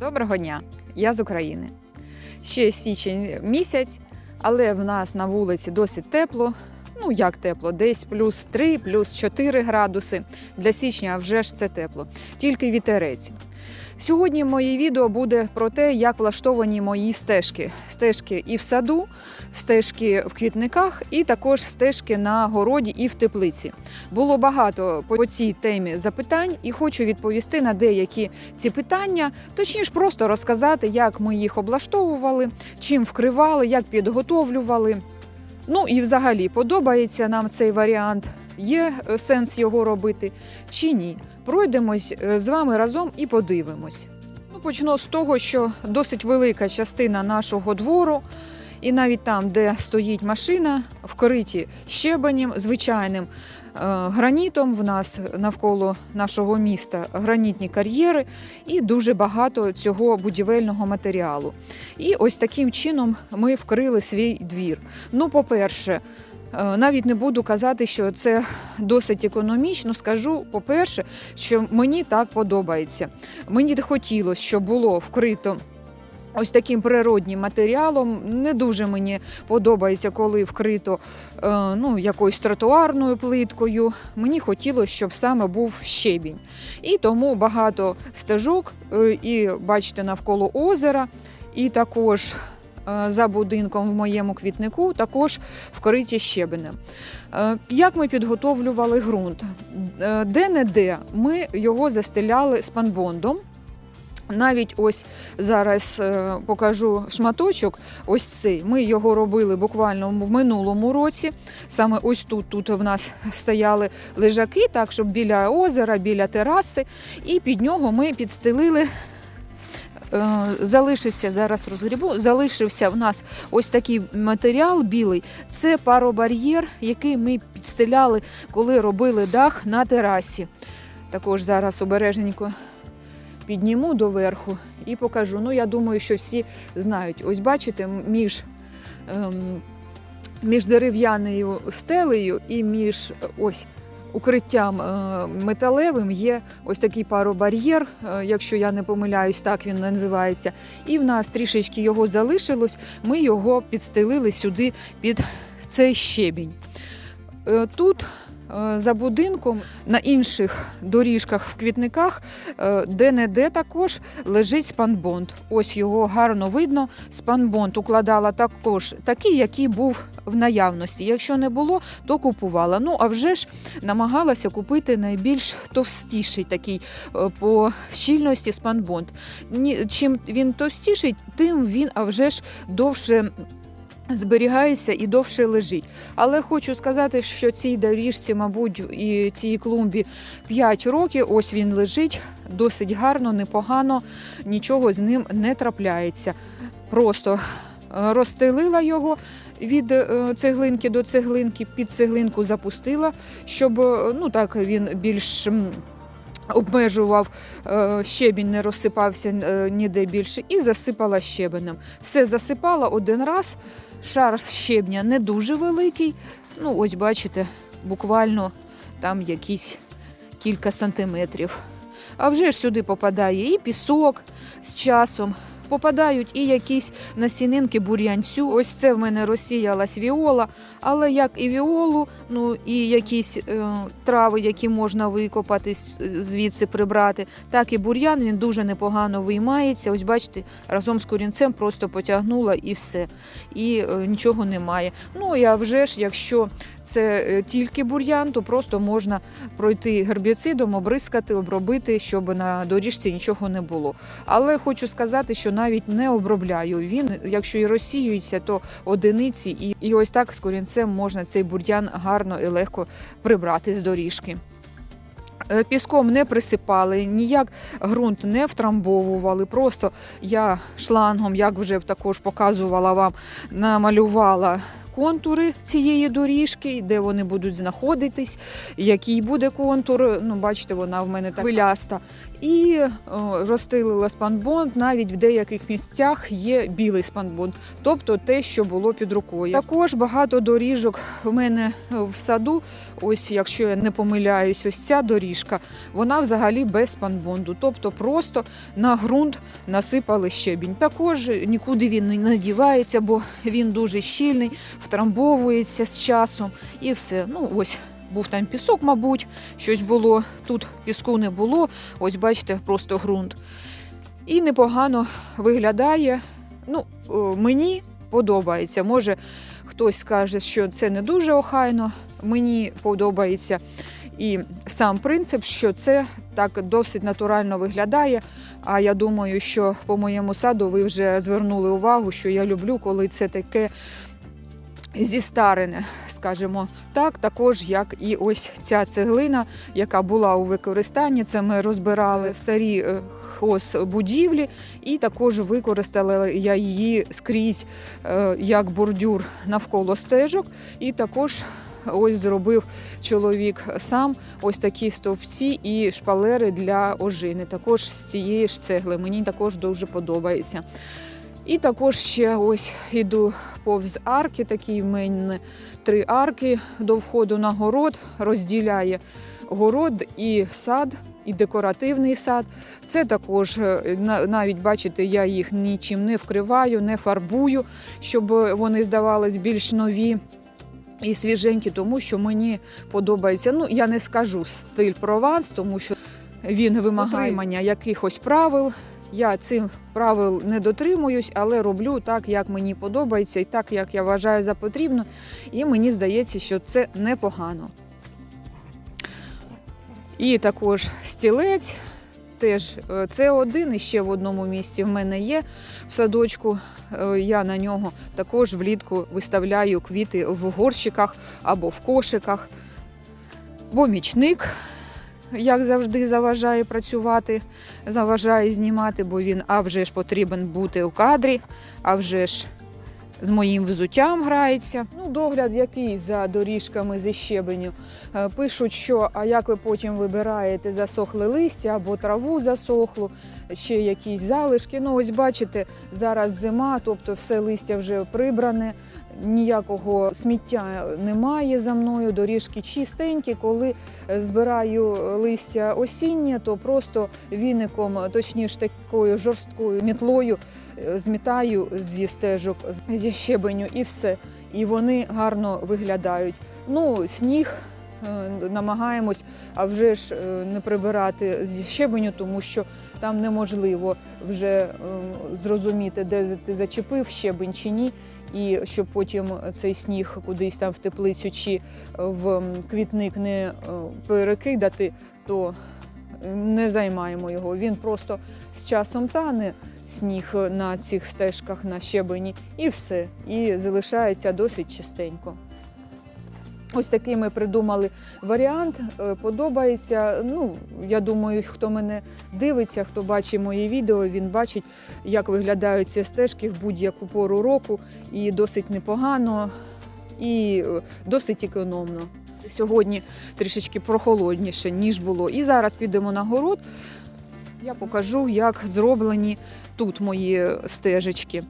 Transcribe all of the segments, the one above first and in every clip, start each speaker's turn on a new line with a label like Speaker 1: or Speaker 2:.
Speaker 1: Доброго дня, я з України. Ще січень місяць, але в нас на вулиці досить тепло. Ну як тепло, десь плюс 3, плюс 4 градуси. Для січня вже ж це тепло, тільки вітерець. Сьогодні моє відео буде про те, як влаштовані мої стежки. Стежки і в саду, стежки в квітниках, і також стежки на городі і в теплиці. Було багато по цій темі запитань, і хочу відповісти на деякі ці питання, точніше, просто розказати, як ми їх облаштовували, чим вкривали, як підготовлювали. Ну і взагалі подобається нам цей варіант. Є е, сенс його робити чи ні? Пройдемось е, з вами разом і подивимось. Ну, почну з того, що досить велика частина нашого двору, і навіть там, де стоїть машина, вкриті щебенем, звичайним е, гранітом. В нас навколо нашого міста гранітні кар'єри і дуже багато цього будівельного матеріалу. І ось таким чином ми вкрили свій двір. Ну, по-перше, навіть не буду казати, що це досить економічно. Скажу, по-перше, що мені так подобається. Мені хотілося, щоб було вкрито. Ось таким природнім матеріалом не дуже мені подобається, коли вкрито е, ну, якоюсь тротуарною плиткою. Мені хотілося, щоб саме був щебінь. І тому багато стежок, е, і бачите, навколо озера, і також е, за будинком в моєму квітнику також вкриті щебенем. Е, Як ми підготовлювали ґрунт? Е, Де-не-де ми його застеляли спанбондом. Навіть ось зараз е, покажу шматочок. Ось цей. Ми його робили буквально в минулому році. Саме ось тут, тут в нас стояли лежаки, так щоб біля озера, біля тераси, і під нього ми підстелили. Е, Залишився зараз розгрібу. Залишився в нас ось такий матеріал білий. Це паробар'єр, який ми підстеляли, коли робили дах на терасі. Також зараз обережненько підніму доверху і покажу. Ну, я думаю, що всі знають. Ось бачите, між, ем, між дерев'яною стелею і між ось. Укриттям е, металевим є ось такий паробар'єр, е, якщо я не помиляюсь, так він називається. І в нас трішечки його залишилось. Ми його підстелили сюди під цей щебінь. Е, Тут за будинком на інших доріжках в квітниках, е, де-не-де також лежить спанбонд. Ось його гарно видно. Спанбонд укладала також такий, який був в наявності. Якщо не було, то купувала. Ну а вже ж намагалася купити найбільш товстіший такий е, по щільності спанбонд. Чим він товстіший, тим він а вже ж довше. Зберігається і довше лежить. Але хочу сказати, що цій доріжці, мабуть, і цій клумбі 5 років. Ось він лежить досить гарно, непогано, нічого з ним не трапляється. Просто е, розстелила його від е, цеглинки до цеглинки, під цеглинку запустила, щоб е, ну так він більш. Обмежував щебінь, не розсипався ніде більше, і засипала щебенем. Все засипала один раз. Шар щебня не дуже великий. Ну, ось бачите, буквально там якісь кілька сантиметрів. А вже ж сюди попадає і пісок з часом. Попадають і якісь насінинки бур'янцю. Ось це в мене розсіялась віола, але як і віолу, ну і якісь е, трави, які можна викопати, звідси прибрати, так і бур'ян він дуже непогано виймається. Ось бачите, разом з корінцем просто потягнула і все. І е, нічого немає. Ну а вже ж, якщо це е, тільки бур'ян, то просто можна пройти гербіцидом, обрискати, обробити, щоб на доріжці нічого не було. Але хочу сказати, що навіть не обробляю. Він, якщо і розсіюється, то одиниці, і, і ось так з корінцем можна цей бур'ян гарно і легко прибрати з доріжки. Е, Піском не присипали, ніяк ґрунт не втрамбовували. Просто я шлангом, як вже також показувала вам, намалювала контури цієї доріжки, де вони будуть знаходитись, який буде контур. Ну, бачите, вона в мене так хвиляста. І о, розстелила спанбонд. Навіть в деяких місцях є білий спанбонд, тобто те, що було під рукою. Також багато доріжок в мене в саду. Ось, якщо я не помиляюсь, ось ця доріжка, вона взагалі без спанбонду, тобто просто на ґрунт насипали щебінь. Також нікуди він не надівається, бо він дуже щільний, втрамбовується з часом і все. Ну ось. Був там пісок, мабуть, щось було. Тут піску не було. Ось бачите, просто ґрунт. І непогано виглядає. Ну, мені подобається. Може, хтось скаже, що це не дуже охайно. Мені подобається і сам принцип, що це так досить натурально виглядає. А я думаю, що по моєму саду ви вже звернули увагу, що я люблю, коли це таке зістарене, скажімо так, також як і ось ця цеглина, яка була у використанні. Це ми розбирали старі е, хозбудівлі, і також використала я її скрізь е, як бордюр навколо стежок, і також. Ось зробив чоловік сам ось такі стовпці і шпалери для ожини. Також з цієї ж цегли. Мені також дуже подобається. І також ще ось іду повз арки. Такі в мене три арки до входу на город розділяє город і сад, і декоративний сад. Це також е, на- навіть бачите, я їх нічим не вкриваю, не фарбую, щоб вони здавались більш нові. І свіженькі, тому що мені подобається. Ну я не скажу стиль прованс, тому що він вимагає дотримання якихось правил. Я цим правил не дотримуюсь, але роблю так, як мені подобається, і так, як я вважаю за потрібно. І мені здається, що це непогано. І також стілець. Теж е, це один і ще в одному місці в мене є в садочку. Е, Я на нього також влітку виставляю квіти в горщиках або в кошиках. Помічник, як завжди, заважає працювати, заважає знімати, бо він а вже ж потрібен бути у кадрі, а вже ж з моїм взуттям грається. Ну, догляд який за доріжками зі щебеню. Е, Пишуть, що а як ви потім вибираєте засохле листя або траву засохлу, ще якісь залишки. Ну, ось бачите, зараз зима, тобто все листя вже прибране, ніякого сміття немає за мною, доріжки чистенькі. Коли е, збираю листя осіннє, то просто віником, точніше такою жорсткою мітлою е, змітаю зі стежок, зі щебеню і все. І вони гарно виглядають. Ну, сніг е, намагаємось, а вже ж е, не прибирати зі щебеню, тому що там неможливо вже е, зрозуміти, де ти зачепив щебень чи ні. І щоб потім цей сніг кудись там в теплицю чи в квітник не е, перекидати, то не займаємо його. Він просто з часом тане сніг на цих стежках на щебені, і все. І залишається досить чистенько. Ось такий ми придумали варіант. Е, Подобається. Ну, я думаю, хто мене дивиться, хто бачить мої відео, він бачить, як виглядають ці стежки в будь-яку пору року. І досить непогано, і е, досить економно. Сьогодні трішечки прохолодніше, ніж було. І зараз підемо на город. Я покажу, як зроблені тут мої стежечки.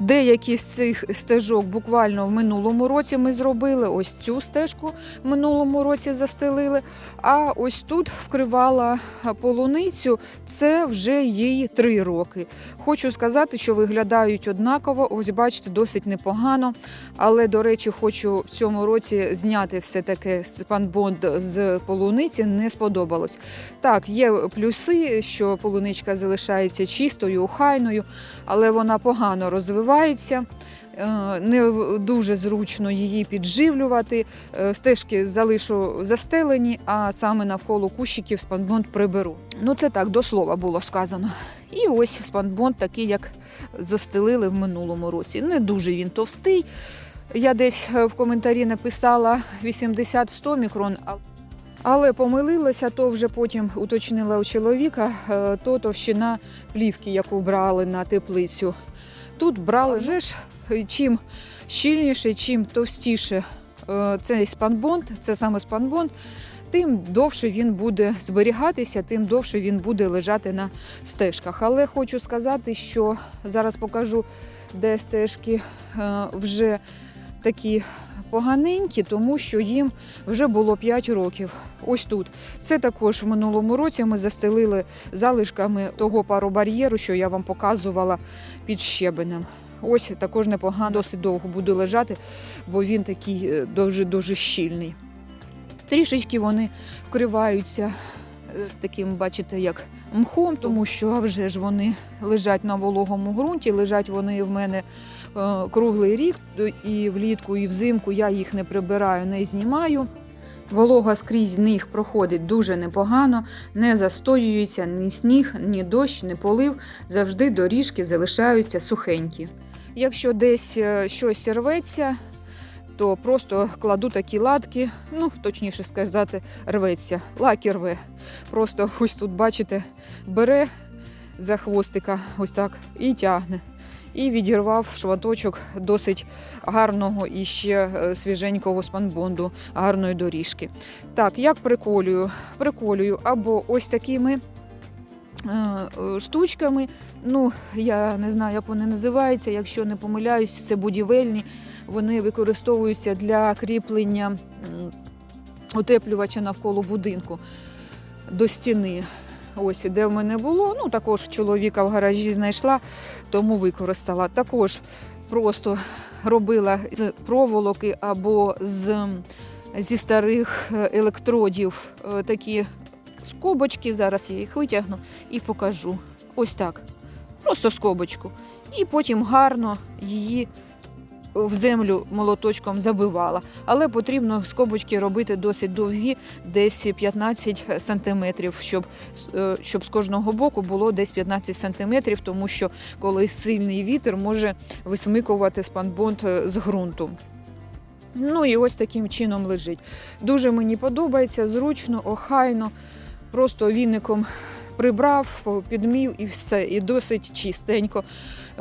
Speaker 1: Деякі з цих стежок буквально в минулому році ми зробили. Ось цю стежку в минулому році застелили. А ось тут вкривала полуницю. Це вже їй три роки. Хочу сказати, що виглядають однаково. Ось бачите, досить непогано. Але, до речі, хочу в цьому році зняти все таки спанбонд з полуниці. Не сподобалось. Так, є плюси, що полуничка залишається чистою, охайною, але вона погано розвивається. Е, Не дуже зручно її підживлювати. Е, Стежки залишу застелені, а саме навколо кущиків спанбонд приберу. Ну це так до слова було сказано. І ось спанбонд такий, як застелили в минулому році. Не дуже він товстий. Я десь е, в коментарі написала 80-100 мікрон. Але помилилася, то вже потім уточнила у чоловіка, то товщина плівки, яку брали на теплицю. Тут брали вже ж чим щільніше, чим товстіше е, цей спанбонд, це саме спанбонд, тим довше він буде зберігатися, тим довше він буде лежати на стежках. Але хочу сказати, що зараз покажу, де стежки е, вже такі поганенькі, тому що їм вже було 5 років. Ось тут. Це також в минулому році ми застелили залишками того паробар'єру, що я вам показувала під щебенем. Ось також непогано, досить довго буде лежати, бо він такий е, дуже-дуже щільний. Трішечки вони вкриваються е, таким, бачите, як мхом, тому що вже ж вони лежать на вологому ґрунті, лежать вони в мене круглий рік, е, і влітку, і взимку я їх не прибираю, не знімаю. Волога скрізь них проходить дуже непогано, не застоюється ні сніг, ні дощ, ні полив. Завжди доріжки залишаються сухенькі. Якщо десь е, щось рветься, то просто кладу такі латки, ну точніше сказати, рветься. Лаки рве. Просто ось тут, бачите, бере за хвостика, ось так, і тягне. І відірвав шматочок досить гарного і ще е, свіженького спанбонду, гарної доріжки. Так, як приколюю? Приколюю або ось такими е, штучками. Ну, я не знаю, як вони називаються, якщо не помиляюсь, це будівельні. Вони використовуються для кріплення утеплювача навколо будинку до стіни. Ось де в мене було. Ну також чоловіка в гаражі знайшла, тому використала. Також просто робила з проволоки або з, зі старих е, електродів е, такі скобочки. Зараз я їх витягну і покажу. Ось так. Просто скобочку. І потім гарно її в землю молоточком забивала. Але потрібно скобочки робити досить довгі, десь 15 сантиметрів, щоб, е, щоб з кожного боку було десь 15 сантиметрів, тому що коли сильний вітер може висмикувати спанбонд е, з ґрунту. Ну і ось таким чином лежить. Дуже мені подобається, зручно, охайно. Просто віником прибрав, підмів і все. І досить чистенько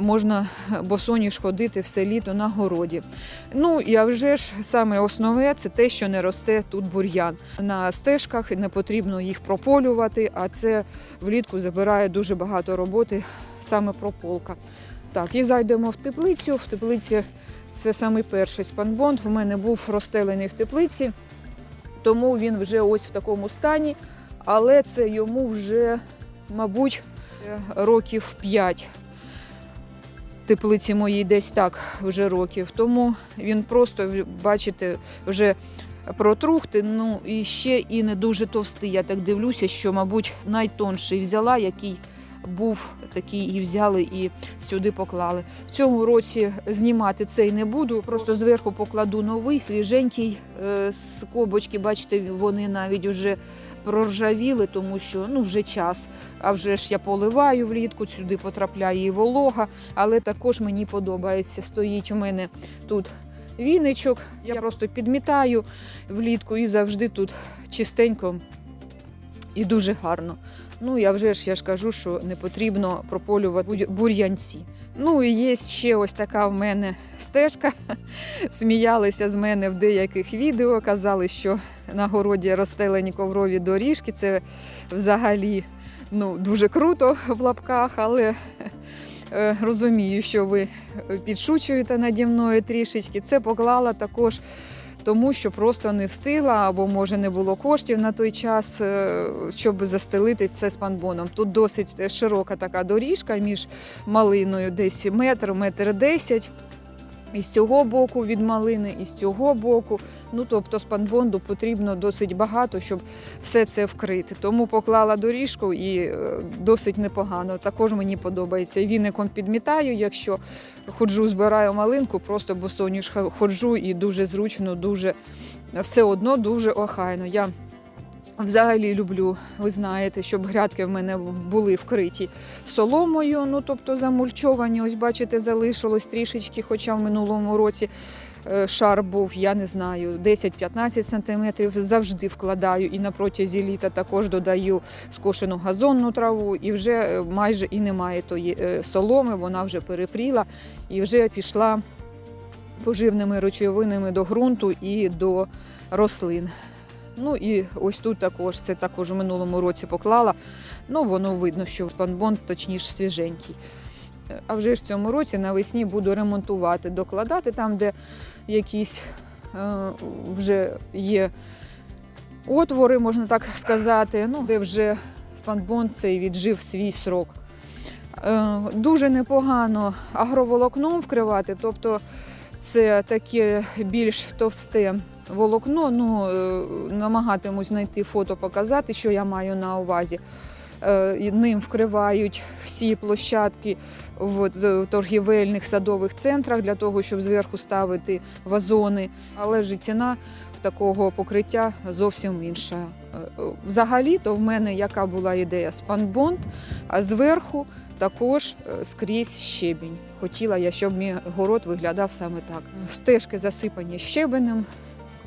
Speaker 1: можна босоніж ходити все літо на городі. Ну і а вже ж саме основне це те, що не росте тут бур'ян. На стежках не потрібно їх прополювати, а це влітку забирає дуже багато роботи, саме прополка. Так, і зайдемо в теплицю. В теплиці це самий перший спанбонд. В мене був розстелений в теплиці, тому він вже ось в такому стані, але це йому вже, мабуть, років 5 теплиці моїй десь так вже років. Тому він просто, бачите, вже протрухти, ну і ще і не дуже товстий. Я так дивлюся, що, мабуть, найтонший взяла, який був такий, і взяли і сюди поклали. В цьому році знімати цей не буду. Просто зверху покладу новий, свіженький е, з кобочки. Бачите, вони навіть вже проржавіли, тому що ну вже час. А вже ж я поливаю влітку, сюди потрапляє і волога, але також мені подобається. Стоїть у мене тут віничок. Я просто підмітаю влітку і завжди тут чистенько і дуже гарно. Ну, я вже ж я ж кажу, що не потрібно прополювати бур'янці. Ну і є ще ось така в мене стежка. Сміялися з мене в деяких відео, казали, що на городі розстелені коврові доріжки. Це взагалі ну, дуже круто в лапках, але е, розумію, що ви підшучуєте наді мною трішечки. Це поклала також тому що просто не встигла або може не було коштів на той час, е, щоб застелити це спанбоном. Тут досить широка така доріжка між малиною, десь метр, метр десять. І з цього боку від малини, і з цього боку. Ну тобто спанбонду потрібно досить багато, щоб все це вкрити. Тому поклала доріжку і е, досить непогано. Також мені подобається. Віником підмітаю, якщо ходжу, збираю малинку, просто босоніж ходжу і дуже зручно, дуже все одно дуже охайно. Я Взагалі люблю, ви знаєте, щоб грядки в мене були вкриті соломою, ну тобто замульчовані. Ось бачите, залишилось трішечки, хоча в минулому році е, шар був, я не знаю, 10-15 сантиметрів. Завжди вкладаю і на протязі літа також додаю скошену газонну траву, і вже е, майже і немає тої е, соломи, вона вже перепріла і вже пішла поживними речовинами до ґрунту і до рослин. Ну і ось тут також, це також в минулому році поклала. Ну, воно видно, що панбон точніше свіженький. А вже в цьому році навесні буду ремонтувати, докладати там, де якісь е, вже є отвори, можна так сказати, ну, де вже спанбон цей віджив свій срок. Е, дуже непогано агроволокном вкривати, тобто це таке більш товсте волокно. Ну, е, намагатимусь знайти фото, показати, що я маю на увазі. Е, Ним вкривають всі площадки в торгівельних садових центрах для того, щоб зверху ставити вазони. Але ж ціна в такого покриття зовсім інша. Е, е, Взагалі-то в мене яка була ідея спанбонд, а зверху також е, скрізь щебінь. Хотіла я, щоб мій город виглядав саме так. Стежки засипані щебенем,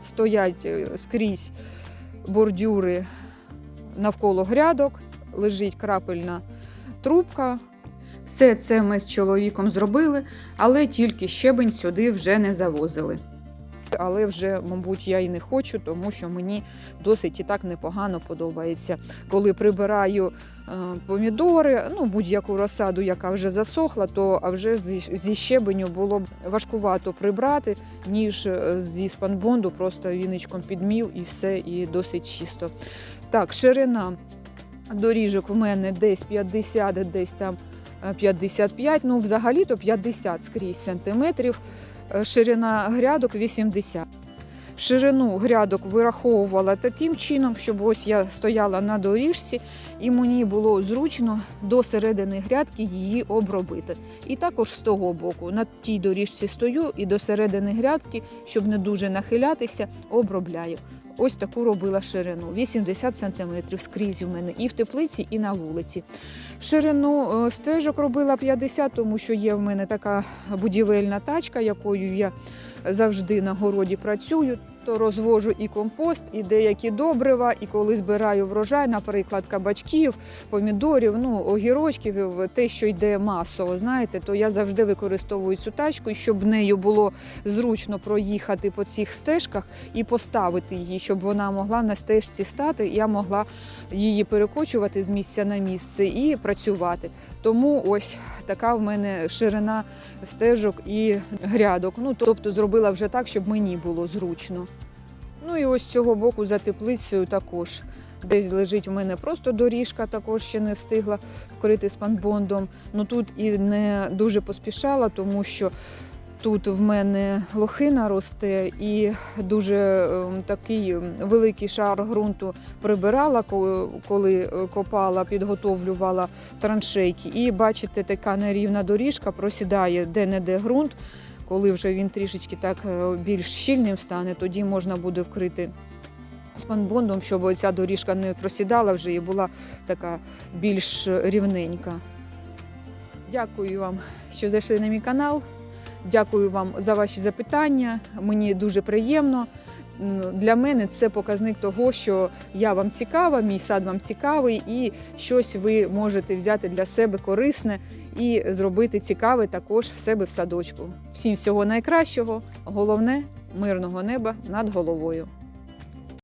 Speaker 1: стоять е, скрізь бордюри навколо грядок, лежить крапельна трубка. Все це ми з чоловіком зробили, але тільки щебень сюди вже не завозили. Але вже, мабуть, я і не хочу, тому що мені досить і так непогано подобається. Коли прибираю е, помідори, ну будь-яку розсаду, яка вже засохла, то а вже зі, щебеню було б важкувато прибрати, ніж е, зі спанбонду, просто віничком підмів і все, і досить чисто. Так, ширина доріжок в мене десь 50, десь там е, 55, ну взагалі-то 50 скрізь сантиметрів. Е, Ширина грядок 80. Ширину грядок вираховувала таким чином, щоб ось я стояла на доріжці, і мені було зручно до середини грядки її обробити. І також з того боку на тій доріжці стою і до середини грядки, щоб не дуже нахилятися, обробляю. Ось таку робила ширину 80 см скрізь у мене і в теплиці, і на вулиці. Ширину е, стежок робила 50, тому що є в мене така будівельна тачка, якою я завжди на городі працюю. То розвожу і компост, і деякі добрива, і коли збираю врожай, наприклад, кабачків, помідорів, ну огірочків, те, що йде масово, знаєте, то я завжди використовую цю тачку, щоб нею було зручно проїхати по цих стежках і поставити її, щоб вона могла на стежці стати. Я могла її перекочувати з місця на місце і працювати. Тому ось така в мене ширина стежок і грядок. Ну тобто зробила вже так, щоб мені було зручно. Ну і ось з цього боку за теплицею також. Десь лежить у мене просто доріжка, також ще не встигла вкрити спанбондом. Ну тут і не дуже поспішала, тому що тут в мене лохина росте і дуже ем, такий ем, великий шар ґрунту прибирала, коли е, копала, підготовлювала траншейки. І бачите, така нерівна доріжка просідає де-не-де ґрунт. Коли вже він трішечки так е, більш щільним стане, тоді можна буде вкрити спанбондом, щоб ця доріжка не просідала вже і була така більш рівненька. Дякую вам, що зайшли на мій канал. Дякую вам за ваші запитання. Мені дуже приємно. Для мене це показник того, що я вам цікава, мій сад вам цікавий, і щось ви можете взяти для себе корисне і зробити цікаве також в себе в садочку. Всім всього найкращого, головне мирного неба над головою.